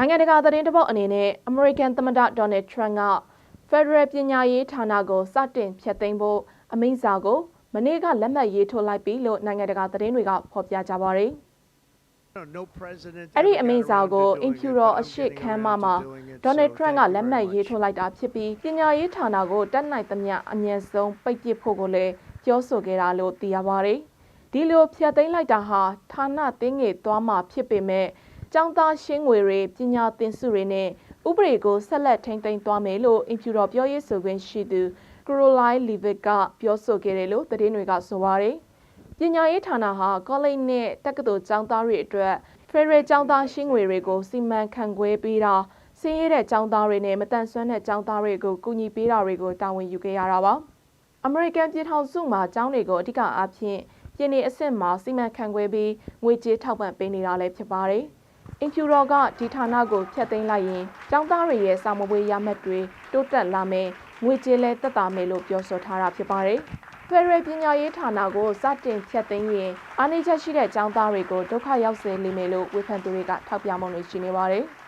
နိုင်ငံတကာသတင်းတပုတ်အနေနဲ့အမေရိကန်သမ္မတဒေါ်နယ်ထရန့်ကဖက်ဒရယ်ပညာရေးဌာနကိုစတင်ဖျက်သိမ်းဖို့အမိန့်စာကိုမနေ့ကလက်မှတ်ရေးထိုးလိုက်ပြီလို့နိုင်ငံတကာသတင်းတွေကဖော်ပြကြပါရယ်အဲ့ဒီအမိန့်စာကိုအင်ဖြူတော်အရှိခမ်းမမှာဒေါ်နယ်ထရန့်ကလက်မှတ်ရေးထိုးလိုက်တာဖြစ်ပြီးပညာရေးဌာနကိုတက်နိုင်သမျှအမြင့်ဆုံးပိတ်ပစ်ဖို့ကိုလည်းပြောဆိုခဲ့တာလို့သိရပါတယ်။ဒီလိုဖျက်သိမ်းလိုက်တာဟာဌာနတင်းငယ်သွားမှာဖြစ်ပေမဲ့ ကျောင်းသားရှင်းငွေတွေပညာသင်စုတွေနဲ့ဥပဒေကိုဆက်လက်ထိန်းသိမ်းသွားမယ်လို့အင်ဖြူတော်ပြောရေးဆိုခွင့်ရှိသူကရိုလိုင်းလီဗစ်ကပြောဆိုခဲ့တယ်လို့သတင်းတွေကဆိုပါတယ်။ပညာရေးဌာနဟာကောလိပ်နဲ့တက္ကသိုလ်ကျောင်းသားတွေအတွက်ဖရယ်ကျောင်းသားရှင်းငွေတွေကိုစီမံခန့်ခွဲပေးတာစင်းရဲတဲ့ကျောင်းသားတွေနဲ့မတန်ဆွမ်းတဲ့ကျောင်းသားတွေကိုကူညီပေးတာတွေကိုတာဝန်ယူခဲ့ရတာပါ။အမေရိကန်ပြည်ထောင်စုမှာကျောင်းတွေကိုအဓိကအဖြစ်ပြည်내အဆင့်မှာစီမံခန့်ခွဲပြီးငွေကြေးထောက်ပံ့ပေးနေတာလည်းဖြစ်ပါတယ်။ အင်ဖြူတော်ကဒီဌာနကိုဖျက်သိမ်းလိုက်ရင်ကျောင်းသားတွေရဲ့စာမပွဲရမှတ်တွေတိုးတက်လာမယ်ငွေကြေးလည်းတက်တာမယ်လို့ပြောဆိုထားတာဖြစ်ပါတယ်။ဖယ်ဒရယ်ပညာရေးဌာနကိုစတင်ဖျက်သိမ်းရင်အားနည်းချက်ရှိတဲ့ကျောင်းသားတွေကိုဒုက္ခရောက်စေလိမ့်မယ်လို့ဝေဖန်သူတွေကထောက်ပြမှုတွေရှိနေပါတယ်။